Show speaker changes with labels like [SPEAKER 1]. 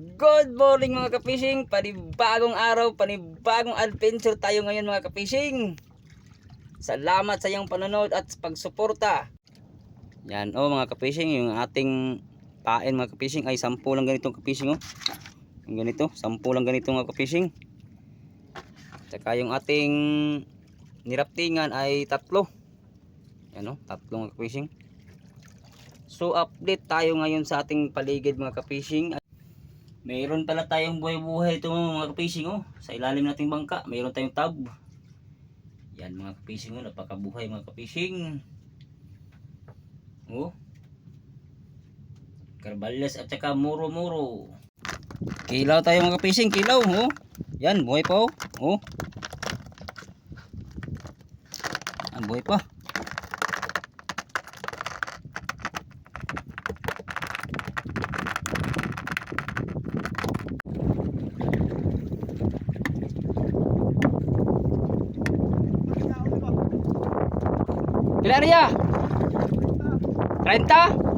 [SPEAKER 1] Good morning mga kapishing, panibagong araw, panibagong adventure tayo ngayon mga kapishing. Salamat sa iyong panonood at pagsuporta. Yan oh mga kapishing, yung ating pain mga kapishing ay sampu lang ganitong kapishing oh. Yung ganito, sampu lang ganito mga kapishing. Tsaka yung ating niraptingan ay tatlo. Yan oh, tatlo mga kapishing. So update tayo ngayon sa ating paligid mga kapishing. Mayroon pala tayong buhay-buhay ito mga kapishing oh. Sa ilalim nating bangka, mayroon tayong tab. Yan mga kapishing oh, napakabuhay mga kapishing. Oh. Carballes at saka muro-muro. Kilaw tayo mga kapishing, kilaw oh. Yan, buhay pa oh. Oh. Ang buhay pa. Pila niya? 30?